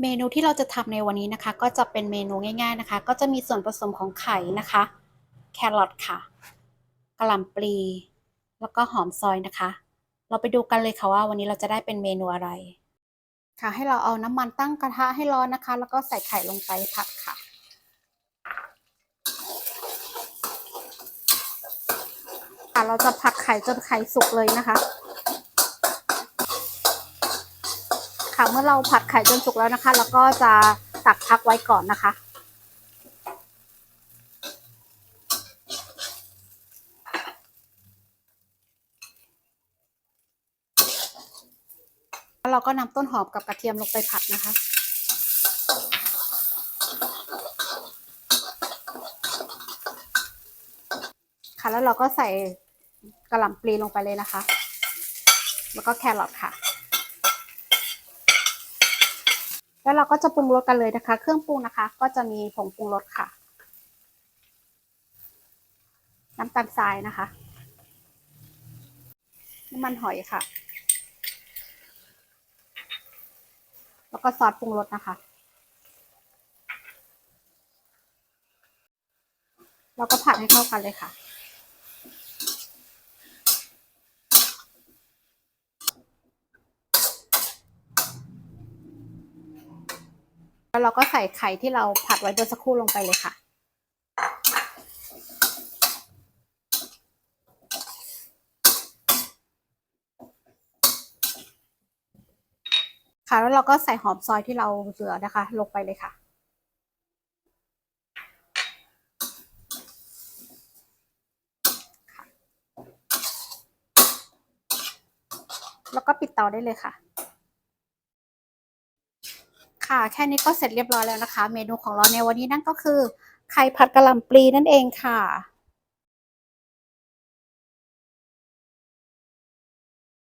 เมนูที่เราจะทำในวันนี้นะคะ ก็จะเป็นเมนูง่าย ๆนะคะ ก็จะมีส่วนผสมของไข่นะคะ แครอทค่ะกระหล่ำปลี แล้วก็หอมซอยนะคะ เราไปดูกันเลยค่ะว่าวันนี้เราจะได้เป็นเมนูอะไร ค่ะ ให้เราเอาน้ำมันตั้งกระทะให้ร้อนนะคะ แล้วก็ใส่ไข่ลงไปผัดค่ะค่ะเราจะผัดไข่จนไข่สุกเลยนะคะ ค่ะ เมื่อเราผัดไข่จนสุกแล้วนะคะ แล้วก็จะตักพักไว้ก่อนนะคะ แล้วเราก็นำต้นหอมกับกระเทียมลงไปผัดนะคะค่ะแล้วเราก็ใส่กระหล่ำปลีลงไปเลยนะคะ แล้วก็แครอทค่ะ แล้วเราก็จะปรุงรสกันเลยนะคะ เครื่องปรุงนะคะ ก็จะมีผงปรุงรสค่ะ น้ำตาลทรายนะคะน้ำมันหอยค่ะ แล้วก็ซอสปรุงรสนะคะ แล้วก็ผัดให้เข้ากันเลยค่ะ แล้วเราก็ใส่ไข่ที่เราผัดไว้เมื่อสักครู่ลงไปเลยค่ะ ค่ะแล้วเราก็ใส่หอมซอยที่เราเหลือนะคะ ลงไปเลยค่ะแล้วก็ปิดเตาได้เลยค่ะ ค่ะ แค่นี้ก็เสร็จเรียบร้อยแล้วนะคะ เมนูของเราในวันนี้นั่นก็คือไข่ผัดกะหล่ำปลีนั่นเองค่ะ